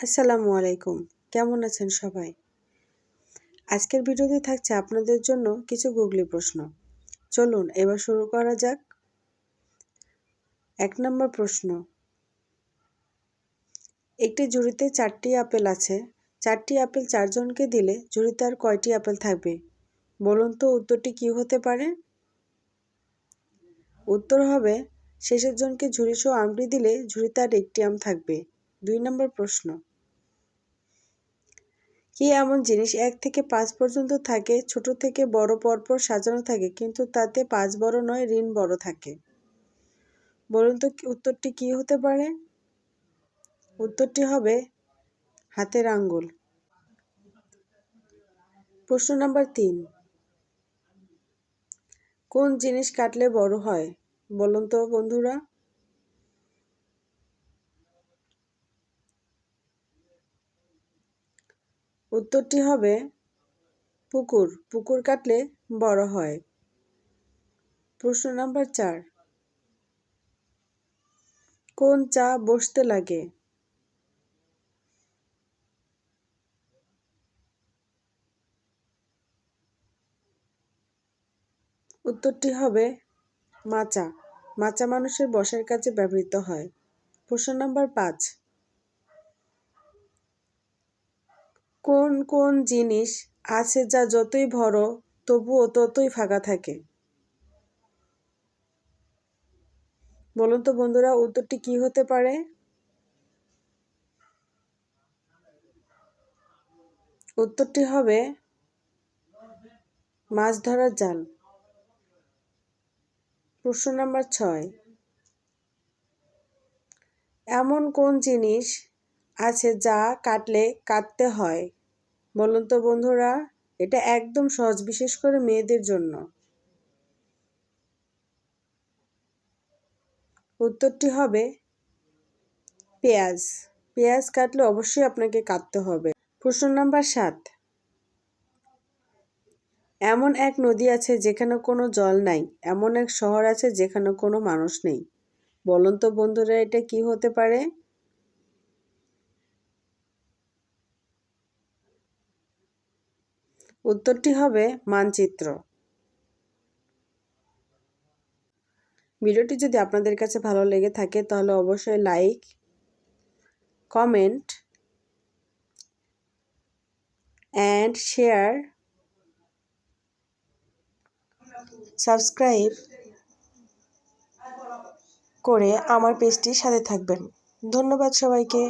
আসসালামু আলাইকুম। কেমন আছেন সবাই? আজকের ভিডিওতে থাকছে আপনাদের জন্য কিছু গুগলি প্রশ্ন। চলুন এবার শুরু করা যাক। এক নম্বর প্রশ্ন। একটি ঝুড়িতে চারটি আপেল আছে। চারটি আপেল চারজনকে দিলে ঝুড়িতে আর কয়টি আপেল থাকবে? বলুন তো উত্তরটি কি হতে পারে? উত্তর হবে, শেষের জনকে ঝুড়ি সহ আমটি দিলে ঝুড়িতে আর একটি আম থাকবে। দুই নম্বর প্রশ্ন। কি এমন জিনিস? এক থেকে পাঁচ পর্যন্ত থাকে, ছোট থেকে বড় পরপর সাজানো থাকে, কিন্তু তাতে পাঁচ বড় নয়, ঋণ বড় থাকে। বলুন তো উত্তরটি কি হতে পারে? উত্তরটি হবে হাতের আঙ্গুল। প্রশ্ন নাম্বার তিন। কোন জিনিস কাটলে বড় হয়? বলুন তো বন্ধুরা। উত্তরটি হবে পুকুর। পুকুর কাটলে বড় হয়। প্রশ্ন নাম্বার চার। কোন চা বসতে লাগে? উত্তরটি হবে মাচা। মাচা মানুষের বসার কাজে ব্যবহৃত হয়। প্রশ্ন নাম্বার পাঁচ। কোন কোন জিনিস আছে যা যতই ভরো তবুও ততই ফাঁকা থাকে? বলুন তো বন্ধুরা, উত্তরটি কি হতে পারে? উত্তরটি হবে মাছ ধরার জাল প্রশ্ন নাম্বার ছয়। এমন কোন জিনিস আছে যা কাটলে কাটতে হয়। বলুন তো বন্ধুরা, এটা একদম সহজ, বিশেষ করে মেয়েদের জন্য। উত্তরটি হবে পেঁয়াজ। পেঁয়াজ কাটলে অবশ্যই আপনাকে কাটতে হবে। প্রশ্ন নাম্বার সাত। এমন এক নদী আছে যেখানে কোনো জল নাই, এমন এক শহর আছে যেখানে কোনো মানুষ নেই। বলুন তো বন্ধুরা, এটা কি হতে পারে? উত্তরটি হবে মানচিত্র। ভিডিওটি যদি আপনাদের কাছে ভালো লেগে থাকে, তাহলে অবশ্যই like, comment, and share, subscribe করে আমার পেজটির সাথে থাকবেন। ধন্যবাদ সবাইকে।